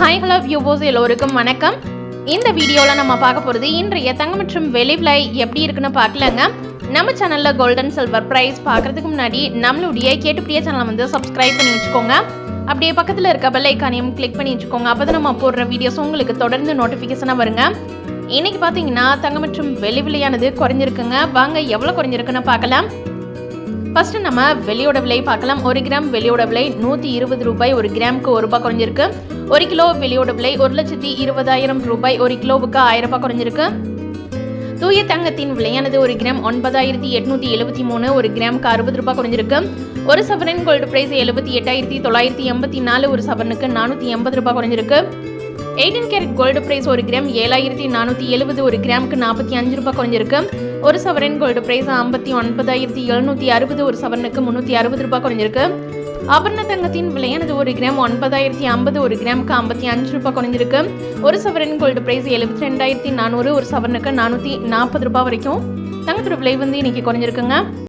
Hi hello வியூவோஸ் எல்லோருக்கும் வணக்கம். இந்த வீடியோவில் நம்ம பார்க்க போகிறது இன்றைய தங்கம் மற்றும் வெளி விலை எப்படி இருக்குன்னு பார்க்கலங்க. நம்ம சேனலில் கோல்டன் சில்வர் ப்ரைஸ் பார்க்குறதுக்கு முன்னாடி நம்மளுடைய கேட்டுப்படியே சேனலை வந்து சப்ஸ்கிரைப் பண்ணி வச்சுக்கோங்க. அப்படியே பக்கத்தில் இருக்க பெல் ஐக்கானையும் கிளிக் பண்ணி வச்சுக்கோங்க. அப்போ தான் நம்ம போடுற வீடியோஸ் உங்களுக்கு தொடர்ந்து நோட்டிஃபிகேஷனாக வருங்க. இன்னைக்கு பார்த்தீங்கன்னா தங்கம் மற்றும் வெளி விலையானது குறைஞ்சிருக்குங்க. வாங்க எவ்வளோ குறைஞ்சிருக்குன்னு பார்க்கலாம். ஃபஸ்ட்டு நம்ம வெளியோட விலை பார்க்கலாம். ஒரு கிராம் வெளியோட விலை நூற்றி இருபது ரூபாய். ஒரு கிராமுக்கு ஒரு ரூபாய் குறைஞ்சிருக்கு. ஒரு கிலோ வெளியோட விலை ஒரு லட்சத்தி இருபதாயிரம் ரூபாய். ஒரு கிலோவுக்கு ஆயிரம் ரூபாய் குறைஞ்சிருக்கு. தூய தங்கத்தின் விலையானது ஒரு கிராம் ஒன்பதாயிரத்தி எட்நூத்தி எழுபத்தி மூணு. ஒரு கிராமுக்கு அறுபது ரூபாய் குறைஞ்சிருக்கு. ஒரு சவரன் கோல்டு பிரைஸ் எழுபத்தி எட்டாயிரத்தி தொள்ளாயிரத்தி எண்பத்தி நாலு. ஒரு சவரனுக்கு நானூற்றி எண்பது ரூபாய் குறைஞ்சிருக்கு. எயிட்டீன் கேரட் கோல்டு பிரைஸ் ஒரு கிராம் ஏழாயிரத்தி நானூற்றி எழுபது ஒரு கிராமுக்கு நாற்பத்தி அஞ்சு ரூபாய் குறைஞ்சிருக்கு. ஒரு சவரன் கோல்டு பிரைஸ் ஐம்பத்தி ஒன்பதாயிரத்தி எழுநூற்றி அறுபது ஒரு சவரனுக்கு முந்நூற்றி அறுபது ரூபாய் குறைஞ்சிருக்கு. ஆபரண தங்கத்தின் விலையானது ஒரு கிராம் ஒன்பதாயிரத்தி ஐம்பது ஒரு கிராமுக்கு ஐம்பத்தி அஞ்சு ரூபாய் குறைஞ்சிருக்கு. ஒரு சவரன் கோல்டு பிரைஸ் எழுபத்தி ரெண்டாயிரத்தி நானூறு ஒரு சவரனுக்கு நானூற்றி நாற்பது ரூபாய் வரைக்கும். தங்கத்தோட விலை வந்து இன்னைக்கு குறைஞ்சிருக்குங்க.